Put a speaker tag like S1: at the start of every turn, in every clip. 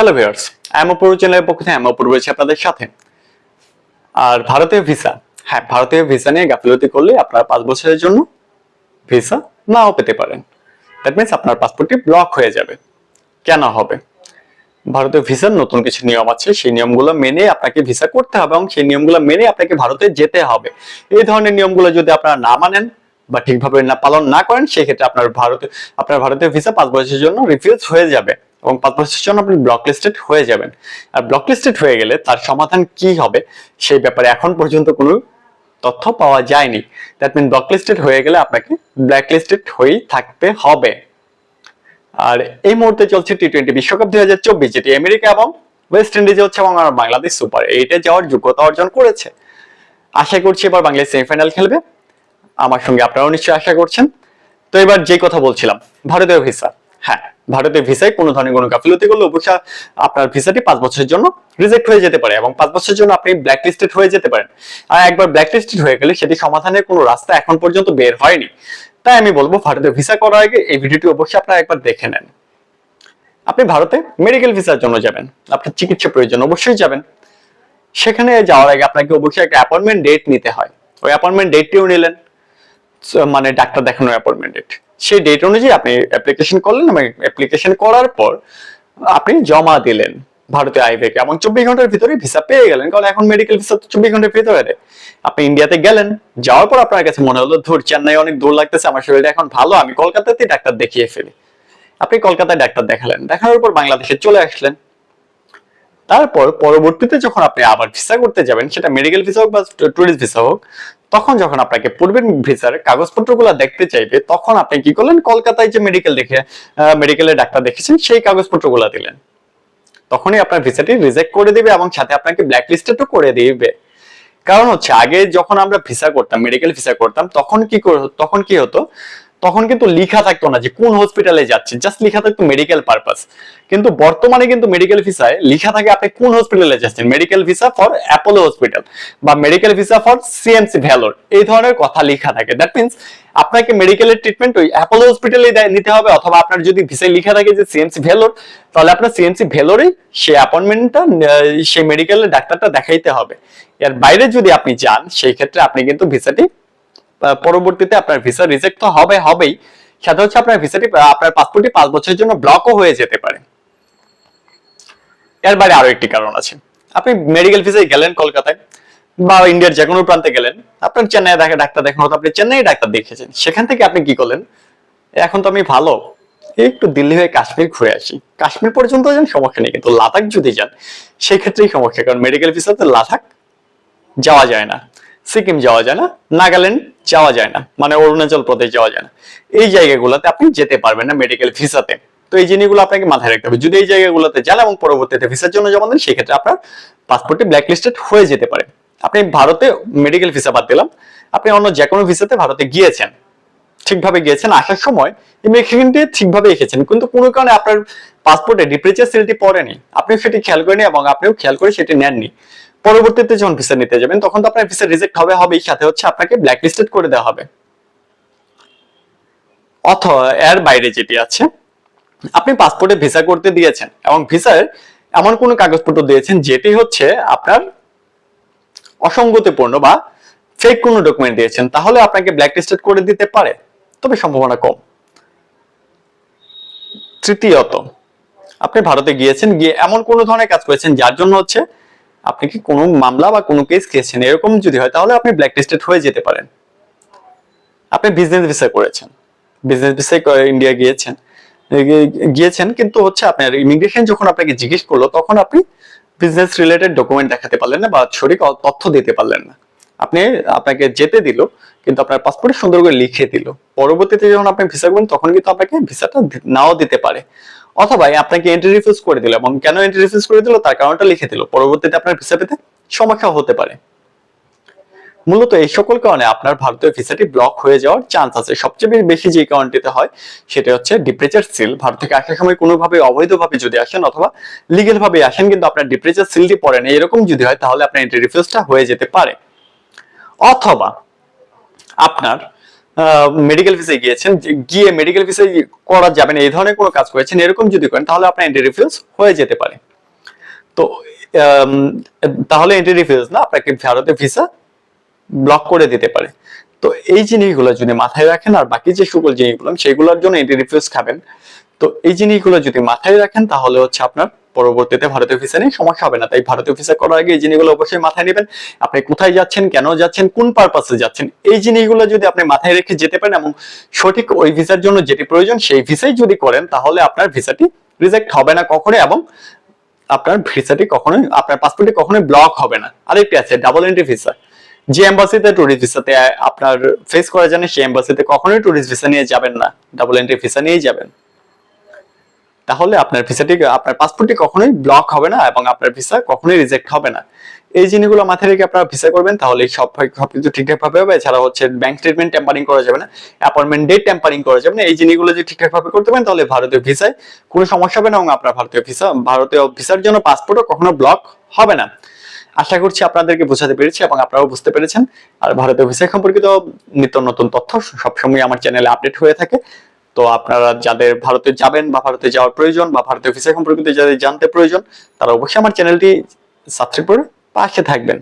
S1: Hello viewers M অপূর্ব চ্যানেলের পক্ষ থেকে আমি অপূর্ব রয়েছি আপনাদের সাথে। আর ভারতীয় ভিসা হ্যাঁ ভারতীয় ভিসা নিয়ে গাফিলতি করলে আপনার পাঁচ বছরের জন্য ভিসা নাও পেতে পারেন। দ্যাট মিনস আপনার পাসপোর্টটি ব্লক হয়ে যাবে। কেন হবে? ভারতীয় ভিসার নতুন কিছু নিয়ম আছে, সেই নিয়মগুলো মেনে আপনাকে ভিসা করতে হবে এবং সেই নিয়মগুলো মেনে আপনাকে ভারতে যেতে হবে। এই ধরনের নিয়মগুলো যদি আপনারা না মানেন বা ঠিকভাবে না পালন না করেন, সেক্ষেত্রে আপনার ভারতে, আপনার ভারতীয় ভিসা পাঁচ বছরের জন্য রিফিউজ হয়ে যাবে। এবং পাঁচ বছরের জন্য আপনি ব্লক লিস্টেড হয়ে যাবেন। আর ব্লক লিস্টেড হয়ে গেলে তার সমাধান কি হবে সেই ব্যাপারে এখন পর্যন্ত কোনো তথ্য পাওয়া যায়নি। দ্যাট মিন ব্লক লিস্টেড হয়ে গেলে আপনাকে ব্ল্যাক লিস্টেড হয়েই থাকতে হবে। আর এই মুহূর্তে চলছে টি টোয়েন্টি বিশ্বকাপ দুই হাজার চব্বিশ, যেটি আমেরিকা এবং ওয়েস্ট ইন্ডিজে হচ্ছে এবং আমার বাংলাদেশ সুপার এইটে যাওয়ার যোগ্যতা অর্জন করেছে। আশা করছি এবার বাংলাদেশ সেমিফাইনাল খেলবে। আমার সঙ্গে আপনারাও নিশ্চয়ই আশা করছেন। তো এবার যে কথা বলছিলাম, ভারতীয় ভিসা হ্যাঁ ভারতীয় ভিসায় কোনো ধরনের কোনো গাফিলতি করলে অবশ্যই আপনার ভিসাটি পাঁচ বছরের জন্য রিজেক্ট হয়ে যেতে পারে এবং পাঁচ বছরের জন্য আপনি ব্ল্যাক লিস্টেড হয়ে যেতে পারেন। আর একবার ব্ল্যাক লিস্টেড হয়ে গেলে সেটি সমাধানের কোনো রাস্তা এখন পর্যন্ত বের হয়নি। তাই আমি বলব ভারতীয় ভিসা করার আগে এই ভিডিওটি অবশ্যই আপনারা একবার দেখে নেন। আপনি ভারতে মেডিকেল ভিসার জন্য যাবেন, আপনার চিকিৎসা প্রয়োজন অবশ্যই যাবেন। সেখানে যাওয়ার আগে আপনাকে অবশ্যই একটা অ্যাপয়েন্টমেন্ট ডেট নিতে হয়। ওই অ্যাপয়েন্টমেন্ট ডেটটিও নিলেন। মানে ডাক্তার দেখানোর অ্যাপয়েন্টমেন্ট ডেট সেই ডেট অনুযায়ী আপনি অ্যাপ্লিকেশন করলেন এবং অ্যাপ্লিকেশন করার পর আপনি জমা দিলেন ভারতীয় আইভেকে এবং চব্বিশ ঘণ্টার ভিতরে ভিসা পেয়ে গেলেন। কারণ এখন মেডিকেল ভিসা তো চব্বিশ ঘণ্টার ভিতরে আপনি ইন্ডিয়াতে গেলেন, যাওয়ার পর আপনার কাছে মনে হলো, ধর, চেন্নাই অনেক দূর লাগতেছে, আমার শরীরটা এখন ভালো, আমি কলকাতাতেই ডাক্তার দেখিয়ে ফেলি। আপনি কলকাতায় ডাক্তার দেখালেন। দেখানোর পর বাংলাদেশে চলে আসলেন। তারপর পরবর্তীতে যখন আপনি আবার ভিসা করতে যাবেন, সেটা মেডিকেল ভিসা হোক বা টুরিস্ট ভিসা হোক তখন যখন আপনাকে পূর্বের ভিসার কাগজপত্রগুলো দেখতে চাইবে, তখন আপনি কি করলেন? কলকাতায় যে মেডিকেল দেখে মেডিকেলের ডাক্তার দেখেছেন, সেই কাগজপত্রগুলো দিলেন। তখনই আপনার ভিসাটি রিজেক্ট করে দিবে এবং সাথে আপনাকে ব্ল্যাক লিস্টেডও করে দিবে। কারণ হচ্ছে, আগে যখন আমরা ভিসা করতাম মেডিকেল ভিসা করতাম, তখন কি তখন কি হতো? তখন কিন্তু লিখা থাকতো না যে কোন হসপিটালে যাচ্ছে জাস্ট লিখা থাকতো মেডিকেল পারপাস কিন্তু বর্তমানে কিন্তু মেডিকেল ভিসায় লিখা থাকে আপনি কোন হসপিটালে যাচ্ছেন medical visa for Apollo hospital বা medical visa for CMC Vellore, এই ধরনের কথা লিখা থাকে। দ্যাট মিনস আপনাকে মেডিকেলের ট্রিটমেন্ট ওই অ্যাপোলো হসপিটালে নিতে হবে, অথবা আপনার যদি ভিসায় লিখা থাকে যে সিএমসি ভেলোর তাহলে আপনার সিএমসি ভেলোরেই সেই অ্যাপয়েন্টমেন্টটা সেই মেডিকেলের ডাক্তারটা দেখাইতে হবে। এর বাইরে যদি আপনি যান, সেই ক্ষেত্রে আপনি কিন্তু ভিসাটি পরবর্তীতে আপনার ভিসা রিজেক্ট তো হবে, হবেই। সাথে হচ্ছে আপনার ভিসাটি আপনার পাসপোর্টটি পাঁচ বছরের জন্য ব্লকও হয়ে যেতে পারে। এর বাইরে আরও একটি কারণ আছে। আপনি মেডিকেল ভিসায় গেলেন কলকাতায় বা ইন্ডিয়ার যে কোনো প্রান্তে গেলেন, আপনার চেন্নাই দেখে ডাক্তার দেখানো হতো, আপনি চেন্নাই ডাক্তার দেখেছেন সেখান থেকে আপনি কি করলেন? এখন তো আমি ভালো। একটু দিল্লি হয়ে কাশ্মীর ঘুরে আসি। কাশ্মীর পর্যন্ত যান, সমস্যা নেই, কিন্তু লাদাখ যদি যান সেই ক্ষেত্রেই সমস্যা, কারণ মেডিকেল ভিসাতে লাদাখ যাওয়া যায় না। সিকিম যাওয়া যায় না, নাগাল্যান্ড যাওয়া যায় না মানে অরুণাচল প্রদেশ যাওয়া যায় না। এই জায়গাগুলোতে আপনি যেতে পারবেন না মেডিকেল ভিসাতে তো এই জিনিসগুলো আপনাকে মাথায় রাখতে হবে। যদি এই জায়গাগুলোতে যান এবং পরবর্তীতে ভিসার জন্য জমা দেন, সেক্ষেত্রে আপনার পাসপোর্টটি ব্ল্যাক লিস্টেড হয়ে যেতে পারে। আপনি ভারতে মেডিকেল ভিসা বাদ দিলাম, আপনি অন্য যে কোনো ভিসাতে ভারতে গিয়েছেন, ঠিকভাবে গিয়েছেন, আসার সময় ইমিগ্রেশনটি ঠিকভাবে এসেছেন, কিন্তু কোনো কারণে আপনার পাসপোর্টে ডিপ্রেচার সিলটি পড়েনি। আপনি সেটি খেয়াল করেনি এবং আপনিও খেয়াল করে সেটি নেননি। পরবর্তীতে যখন ভিসা নিতে যাবেন, তখন তো আপনার ভিসা রিজেক্ট হবে, হবেই। সাথে হচ্ছে আপনাকে ব্ল্যাক লিস্টেড করে দেওয়া হবে। অথবা এর বাইরে যেটি আছে, আপনি পাসপোর্টে ভিসা করতে দিয়েছেন এবং ভিসার এমন কোনো কাগজপত্র দিয়েছেন, যেটি হচ্ছে আপনার অসঙ্গতিপূর্ণ বা ফেক কোনো ডকুমেন্ট দিয়েছেন, তাহলে আপনাকে ব্ল্যাক লিস্টেড করে দিতে পারে। তবে সম্ভাবনা কম। তৃতীয়ত, আপনি ভারতে গিয়েছেন, গিয়ে এমন কোনো ধরনের কাজ করেছেন, যার জন্য হচ্ছে আপনি কি কোনো মামলা বা কোনো কেস খেয়েছেন? এরকম যদি হয়, তাহলে আপনি ব্ল্যাক লিস্টেড হয়ে যেতে পারেন। আপনি বিজনেস ভিসা করেছেন। বিজনেস ভিসায় ইন্ডিয়া গিয়েছেন। গিয়েছেন, কিন্তু হচ্ছে আপনার ইমিগ্রেশন যখন আপনাকে জিজ্ঞেস করল, তখন আপনি বিজনেস রিলেটেড ডকুমেন্ট দেখাতে পারলেন না বা সঠিক তথ্য দিতে পারলেন না। আপনি আপনাকে যেতে দিল, কিন্তু আপনার পাসপোর্টে সুন্দর করে লিখে দিল। পরবর্তীতে যখন আপনি ভিসা করবেন, তখন কিন্তু আপনাকে ভিসাটা নাও দিতে পারে। অথবা আপনাকে এন্ট্রি রিফিউজ করে দিল এবং কেন এন্ট্রি রিফিউজ করে দিল? তার কারণটা লিখে দিল। পরবর্তীতে আপনার ভিসা পেতে সমস্যা হতে পারে। মূলত এই সকল কারণে আপনার ভারতীয় ভিসাটি ব্লক হয়ে যাওয়ার চান্স আছে। সবচেয়ে বেশি যে কারণটিতে হয়, সেটা হচ্ছে ডিপ্রেচার সিল ভারত থেকে আসার সময় কোনোভাবে, অবৈধভাবে যদি আসেন অথবা লিগেল ভাবে আসেন, কিন্তু আপনার ডিপ্রেচার সিলটি পড়ে না। এরকম যদি হয়, তাহলে আপনার এন্ট্রি রিফিউজটা হয়ে যেতে পারে। অথবা আপনার মেডিকেল ভিসায় গিয়েছেন গিয়ে মেডিকেল ভিসায় করা যাবে না, এই ধরনের কোনো কাজ করেছেন, এরকম যদি করেন, তাহলে আপনার এন্ট্রি রিফিউজ হয়ে যেতে পারে। তো তাহলে এন্ট্রি রিফিউজ না, আপনাকে ভারতে ভিসা ব্লক করে দিতে পারে। তো এই জিনিসগুলো যদি মাথায় রাখেন, আর বাকি যে সকল জিনিসগুলো, সেগুলোর জন্য এন্ট্রি রিফিউজ খাবেন। তো এই জিনিসগুলো যদি মাথায় রাখেন, তাহলে হচ্ছে আপনার পরবর্তীতে ভারতীয় ভিসা নিয়ে সমস্যা হবে না। তাই ভারতীয় ভিসা করার আগে এই জিনিসগুলো অবশ্যই মাথায় নেবেন। আপনি কোথায় যাচ্ছেন, কেন যাচ্ছেন, কোন পারপাসে যাচ্ছেন, এই জিনিসগুলো যদি আপনি মাথায় রেখে যেতে পারেন এবং সঠিক ওই ভিসার জন্য যেটি প্রয়োজন, সেই ভিসাই যদি করেন, তাহলে আপনার ভিসাটি রিজেক্ট হবে না কখনোই এবং আপনার ভিসাটি কখনোই, আপনার পাসপোর্টটি কখনোই ব্লক হবে না। আরেকটি আছে ডাবল এন্ট্রি ভিসা যে এম্বাসিতে টুরিস্ট ভিসাতে আপনার ফেস করা জানে সেই এম্বাসিতে কখনোই টুরিস্ট ভিসা নিয়ে যাবেন না। ডাবল এন্ট্রি ভিসা নিয়েই যাবেন। তাহলে আপনার ভিসাটি আপনার পাসপোর্টটি কখনোই ব্লক হবে না এবং আপনার ভিসা কখনোই রিজেক্ট হবে না। এই জিনিসগুলো মাথায় রেখে আপনারা ভিসা করবেন, তাহলে সব সবকিছু ঠিকঠাক ভাবে হবে। এছাড়া হচ্ছে ব্যাংক স্টেটমেন্ট টেম্পারিং করা যাবে না অ্যাপয়েন্টমেন্ট ডেট টেম্পারিং করা যাবে না। এই জিনিসগুলো যদি ঠিকঠাক ভাবে করতে পারেন, তাহলে ভারতীয় ভিসায় কোনো সমস্যা হবে না এবং আপনার ভারতীয় ভিসা ভারতীয় ভিসার জন্য পাসপোর্টও কখনো ব্লক হবে না। আশা করছি আপনাদেরকে বোঝাতে পেরেছি এবং আপনারাও বুঝতে পেরেছেন। আর ভারতীয় ভিসা সম্পর্কিত নিত্য নতুন তথ্য সবসময় আমার চ্যানেলে আপডেট হয়ে থাকে। তো আপনারা যাদের ভারতে যাবেন বা ভারতে যাওয়ার প্রয়োজন বা ভারতীয় ভিসা সম্পর্কিত যাদের জানতে প্রয়োজন, তারা অবশ্যই আমার চ্যানেলটি সাবস্ক্রাইব করে পাশে থাকবেন।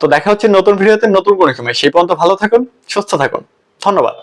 S1: তো দেখা হচ্ছে নতুন ভিডিওতে নতুন কোনো সময়। সেই পর্যন্ত ভালো থাকুন, সুস্থ থাকুন। ধন্যবাদ।